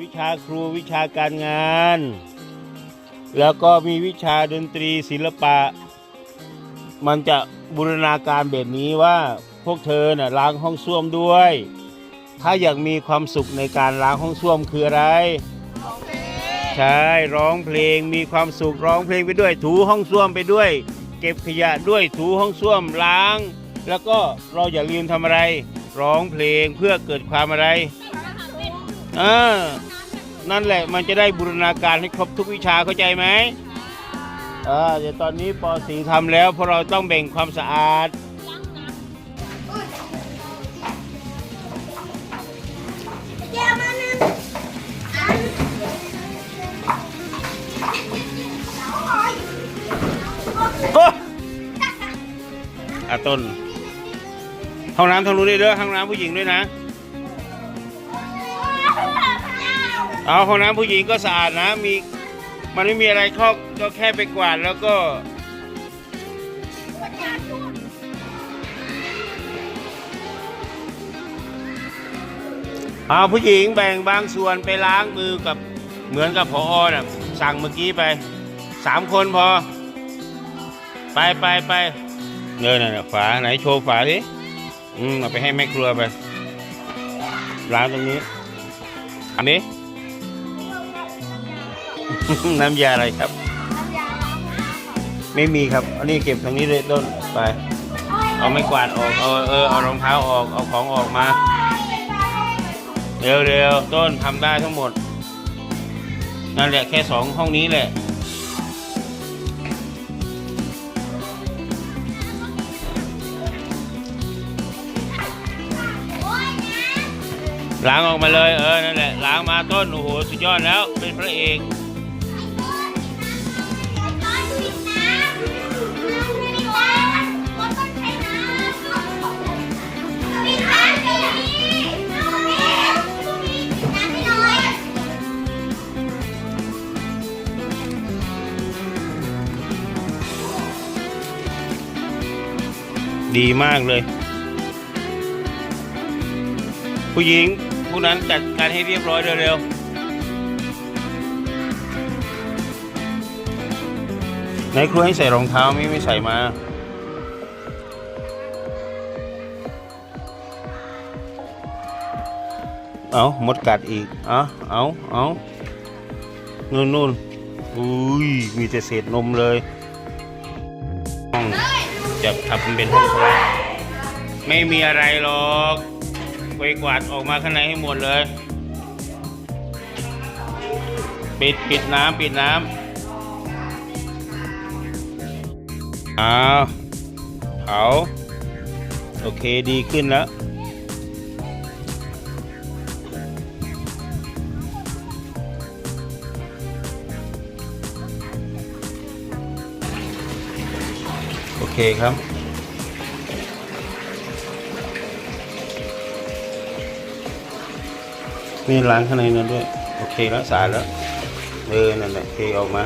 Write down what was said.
วิชาครูวิชาการงาน แล้วก็มีวิชาดนตรีศิลปะ มันจะบูรณาการแบบนี้ว่าพวกเธอน่ะล้างห้องส้วมด้วย ถ้าอยากมีความสุขในการล้างห้องส้วมคืออะไรใช่ร้องเพลงมีความสุขร้องเพลงไปด้วย ถูห้องส้วมไปด้วย เก็บขยะด้วยถูห้องส้วมล้าง แล้วก็เราอย่าลืมทำอะไร ร้องเพลงเพื่อเกิดความอะไรอ่า นั่นแหละมันจะได้บูรณาการให้ครบทุกวิชาเข้าใจไหมอ่าเดี๋ยวตอนนี้ป .4 ทำแล้วเพราะเราต้องแบ่งความสะอาดเดี๋ยวมานึงอันโอ้อาต้นห้องน้ำทางนู้นด้วยเด้อห้องน้ำผู้หญิงด้วยนะ เอาห้องน้ำผู้หญิงก็สะอาดนะมีมันไม่มีอะไรข้อก็แค่ไปกวาดแล้วก็เอาผู้หญิงแบ่งบางส่วนไปล้างมือกับเหมือนกับพอน่ะสั่งเมื่อกี้ไปสามคนพอ ไปไปไปเนินน่ะฝาไหนโชว์ฝาสิอืมเอาไปให้แม่ครัวไปล้างตรงนี้อันนี้ น้ำยาอะไรครับไม่มีครับอันนี้เก็บตรงนี้เลยต้นไป เอาไม้กวาดออก เอาเออเอารองเท้าออก เอาของออกมา เร็วเร็วต้นทำได้ทั้งหมด นั่นแหละแค่สองห้องนี้แหละ ล้างออกมาเลย เออ นั่นแหละ ล้างมาต้น โอ้โห สุดยอดแล้ว เป็นพระเอก ดีมากเลย ผู้หญิงผู้นั้นจัดการให้เรียบร้อยเร็วๆไหนครูให้ใส่รองเท้าไม่ไม่ใส่มาเอาหมดกัดอีกเอาเอาเอานู่นนู่นอุ้ย มีแต่เศษนมเลยห้อง จะทำเป็นห้องครัวไม่มีอะไรหรอกไปกวาดออกมาข้างในให้หมดเลย ปิดปิดน้ำปิดน้ำอ้าวเผาโอเคดีขึ้นแล้ว โอเคครับ นี่ล้างข้างในนั่นด้วย โอเคแล้วสายแล้ว เออ นั่นแหละเทออกมา